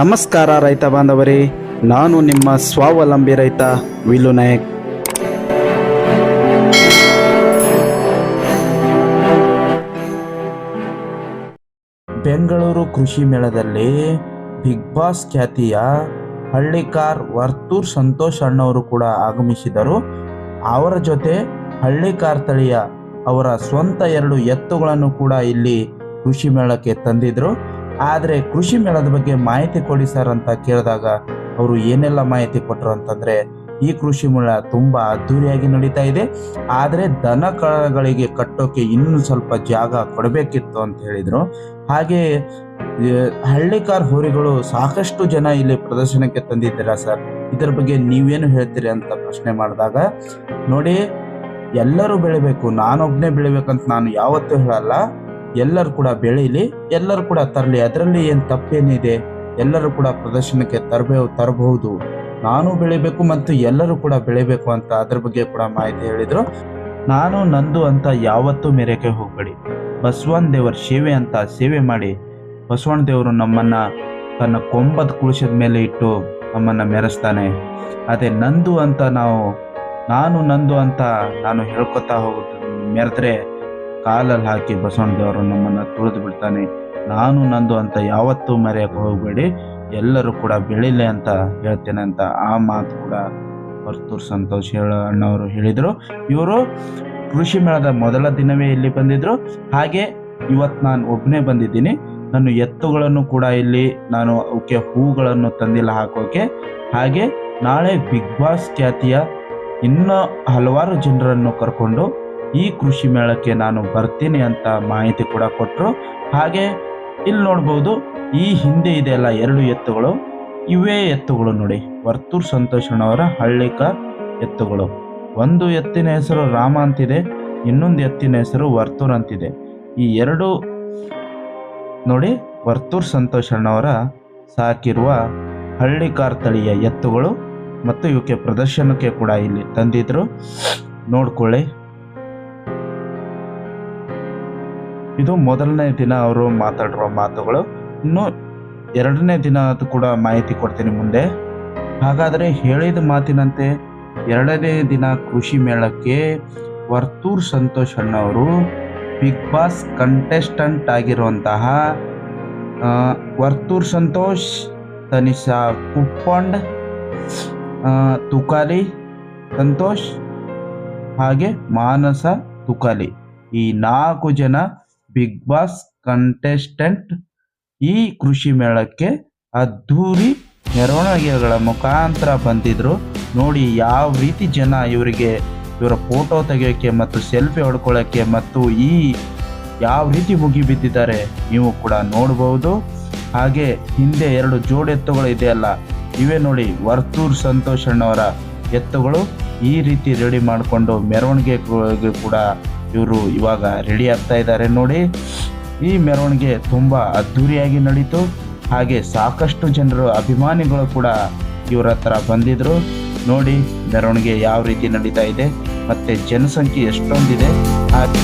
ನಮಸ್ಕಾರ ರೈತ ಬಾಂಧವರೇ, ನಾನು ನಿಮ್ಮ ಸ್ವಾವಲಂಬಿ ರೈತ ವಿಲು ನಾಯಕ್. ಬೆಂಗಳೂರು ಕೃಷಿ ಮೇಳದಲ್ಲಿ ಬಿಗ್ ಬಾಸ್ ಖ್ಯಾತಿಯ ಹಳ್ಳಿಕಾರ್ ವರ್ತೂರ್ ಸಂತೋಷ್ ಅಣ್ಣವರು ಕೂಡ ಆಗಮಿಸಿದರು. ಅವರ ಜೊತೆ ಹಳ್ಳಿಕಾರ್ ತಳಿಯ ಅವರ ಸ್ವಂತ ಎರಡು ಎತ್ತುಗಳನ್ನು ಕೂಡ ಇಲ್ಲಿ ಕೃಷಿ ಮೇಳಕ್ಕೆ ತಂದಿದ್ರು. ಆದರೆ ಕೃಷಿ ಮೇಳದ ಬಗ್ಗೆ ಮಾಹಿತಿ ಕೊಡಿ ಸರ್ ಅಂತ ಕೇಳಿದಾಗ ಅವರು ಏನೆಲ್ಲ ಮಾಹಿತಿ ಕೊಟ್ಟರು ಅಂತಂದ್ರೆ ಈ ಕೃಷಿ ಮೇಳ ತುಂಬಾ ಅದ್ದೂರಿಯಾಗಿ ನಡೀತಾ ಇದೆ. ಆದರೆ ದನ ಕಳಗಳಿಗೆ ಕಟ್ಟೋಕೆ ಇನ್ನೂ ಸ್ವಲ್ಪ ಜಾಗ ಕೊಡಬೇಕಿತ್ತು ಅಂತ ಹೇಳಿದರು. ಹಾಗೆ ಹಳ್ಳಿಕಾರ್ ಹೋರಿಗಳು ಸಾಕಷ್ಟು ಜನ ಇಲ್ಲಿ ಪ್ರದರ್ಶನಕ್ಕೆ ತಂದಿದ್ದೀರಾ ಸರ್? ಇದರ ಬಗ್ಗೆ ನೀವೇನು ಹೇಳ್ತೀರಿ ಅಂತ ಪ್ರಶ್ನೆ ಮಾಡಿದಾಗ, ನೋಡಿ, ಎಲ್ಲರೂ ಬೆಳಿಬೇಕು ನಾನೊಬ್ಬನೇ ಬೆಳಿಬೇಕಂತ ನಾನು ಯಾವತ್ತೂ ಹೇಳಲ್ಲ. ಎಲ್ಲರೂ ಕೂಡ ಬೆಳೀಲಿ, ಎಲ್ಲರೂ ಕೂಡ ತರಲಿ. ಅದರಲ್ಲಿ ಏನು ತಪ್ಪೇನಿದೆ? ಎಲ್ಲರೂ ಕೂಡ ಪ್ರದರ್ಶನಕ್ಕೆ ತರಬೇ, ತರಬಹುದು. ನಾನು ಬೆಳಿಬೇಕು ಮತ್ತು ಎಲ್ಲರೂ ಕೂಡ ಬೆಳಿಬೇಕು ಅಂತ ಅದ್ರ ಬಗ್ಗೆ ಕೂಡ ಮಾಹಿತಿ ಹೇಳಿದ್ರು. ನಾನು, ನಂದು ಅಂತ ಯಾವತ್ತೂ ಮೆರೆಕೆ ಹೋಗಬೇಡಿ. ಬಸವಣ್ಣ ದೇವರ ಸೇವೆ ಅಂತ ಸೇವೆ ಮಾಡಿ. ಬಸವಣ್ಣ ದೇವರು ನಮ್ಮನ್ನ ತನ್ನ ಕೊಂಬದ ಕುಳಿಸಿದ ಮೇಲೆ ಇಟ್ಟು ನಮ್ಮನ್ನ ಮೆರೆಸ್ತಾನೆ. ಅದೇ ನಂದು ಅಂತ ನಾವು, ನಾನು, ನಂದು ಅಂತ ನಾನು ಹೇಳ್ಕೊತಾ ಹೋಗ, ಮೆರೆದ್ರೆ ಕಾಲಲ್ಲಿ ಹಾಕಿ ಬಸವಣ್ಣ ದೇವರು ನಮ್ಮನ್ನ ತುಳಿದು ಬಿಡ್ತಾನೆ. ನಾನು ನಂದು ಅಂತ ಯಾವತ್ತೂ ಮರೆಯಕ್ಕೆ ಹೋಗಬೇಡಿ. ಎಲ್ಲರೂ ಕೂಡ ಬೆಳಿಲೆ ಅಂತ ಹೇಳ್ತೇನೆ ಅಂತ ಆ ಮಾತು ಕೂಡ ವರ್ತೂರ್ ಸಂತೋಷ್ ಹೇಳ ಅಣ್ಣವರು ಹೇಳಿದರು. ಇವರು ಕೃಷಿ ಮೇಳದ ಮೊದಲ ದಿನವೇ ಇಲ್ಲಿ ಬಂದಿದ್ರು. ಹಾಗೆ ಇವತ್ತು ನಾನು ಒಬ್ಬನೇ ಬಂದಿದ್ದೀನಿ. ನಾನು ಎತ್ತುಗಳನ್ನು ಕೂಡ ಇಲ್ಲಿ ನಾನು ಅವಕ್ಕೆ ಹೂಗಳನ್ನು ತಂದಿಲ್ಲ ಹಾಕೋಕೆ. ಹಾಗೆ ನಾಳೆ ಬಿಗ್ ಬಾಸ್ ಖ್ಯಾತಿಯ ಇನ್ನೂ ಹಲವಾರು ಜನರನ್ನು ಕರ್ಕೊಂಡು ಈ ಕೃಷಿ ಮೇಳಕ್ಕೆ ನಾನು ಬರ್ತೀನಿ ಅಂತ ಮಾಹಿತಿ ಕೂಡ ಕೊಟ್ಟರು ಹಾಗೆ ಇಲ್ಲಿ ನೋಡ್ಬೋದು, ಈ ಹಿಂದೆ ಇದೆಯಲ್ಲ ಎರಡು ಎತ್ತುಗಳು. ಇವೇ ಎತ್ತುಗಳು ನೋಡಿ, ವರ್ತೂರ್ ಸಂತೋಷಣ್ಣವರ ಹಳ್ಳಿಕ ಎತ್ತುಗಳು. ಒಂದು ಎತ್ತಿನ ಹೆಸರು ರಾಮ ಅಂತಿದೆ, ಇನ್ನೊಂದು ಎತ್ತಿನ ಹೆಸರು ವರ್ತೂರ್ ಅಂತಿದೆ. ಈ ಎರಡು ನೋಡಿ, ವರ್ತೂರ್ ಸಂತೋಷಣ್ಣವರ ಸಾಕಿರುವ ಹಳ್ಳಿಕಾರ್ ತಳಿಯ ಎತ್ತುಗಳು ಮತ್ತು ಇವಕ್ಕೆ ಪ್ರದರ್ಶನಕ್ಕೆ ಕೂಡ ಇಲ್ಲಿ ತಂದಿದ್ರು. ನೋಡ್ಕೊಳ್ಳಿ. ಇದು ಮೊದಲನೇ ದಿನ ಅವರು ಮಾತಾಡಿರೋ ಮಾತುಗಳು. ಇನ್ನು ಎರಡನೇ ದಿನ ಅದು ಕೂಡ ಮಾಹಿತಿ ಕೊಡ್ತೀನಿ ಮುಂದೆ. ಹಾಗಾದರೆ ಹೇಳಿದ ಮಾತಿನಂತೆ ಎರಡನೇ ದಿನ ಕೃಷಿ ಮೇಳಕ್ಕೆ ವರ್ತೂರ್ ಸಂತೋಷ್ ಅಣ್ಣವರು ಬಿಗ್ ಬಾಸ್ ಕಂಟೆಸ್ಟೆಂಟ್ ಆಗಿರುವಂತಹ ವರ್ತೂರ್ ಸಂತೋಷ್, ತನಿಷಾ ಕುಪ್ಪಂಡ್ ತುಕಾಲಿ ಸಂತೋಷ್ ಹಾಗೆ ಮಾನಸ ತುಕಾಲಿ ಈ ನಾಲ್ಕು ಜನ ಬಿಗ್ ಬಾಸ್ ಕಂಟೆಸ್ಟೆಂಟ್ ಈ ಕೃಷಿ ಮೇಳಕ್ಕೆ ಅದ್ಧೂರಿ ಮೆರವಣಿಗೆಗಳ ಮುಖಾಂತರ ಬಂದಿದ್ರು. ನೋಡಿ ಯಾವ ರೀತಿ ಜನ ಇವರಿಗೆ ಇವರ ಫೋಟೋ ತೆಗೆಯೋಕ್ಕೆ ಮತ್ತು ಸೆಲ್ಫಿ ಹೊಡ್ಕೊಳ್ಳೋಕ್ಕೆ ಮತ್ತು ಈ ಯಾವ ರೀತಿ ಮುಗಿ ಬಿದ್ದಿದ್ದಾರೆ ನೀವು ಕೂಡ ನೋಡಬಹುದು ಹಾಗೆ ಹಿಂದೆ ಎರಡು ಜೋಡಿ ಎತ್ತುಗಳು ಇದೆಯಲ್ಲ ಇವೇ ನೋಡಿ ವರ್ತೂರ್ ಸಂತೋಷಣ್ಣವರ ಎತ್ತುಗಳು. ಈ ರೀತಿ ರೆಡಿ ಮಾಡಿಕೊಂಡು ಮೆರವಣಿಗೆ ಕೂಡ ಇವರು ಇವಾಗ ರೆಡಿ ಆಗ್ತಾ ಇದ್ದಾರೆ. ನೋಡಿ, ಈ ಮೆರವಣಿಗೆ ತುಂಬ ಅದ್ಧೂರಿಯಾಗಿ ನಡೀತು. ಹಾಗೆ ಸಾಕಷ್ಟು ಜನರು, ಅಭಿಮಾನಿಗಳು ಕೂಡ ಇವರ ಹತ್ರ ಬಂದಿದ್ರು. ನೋಡಿ, ಮೆರವಣಿಗೆ ಯಾವ ರೀತಿ ನಡೀತಾ ಇದೆ. ಮತ್ತೆ ಜನಸಂಖ್ಯೆ ಎಷ್ಟೊಂದಿದೆ. ಹಾಗೆ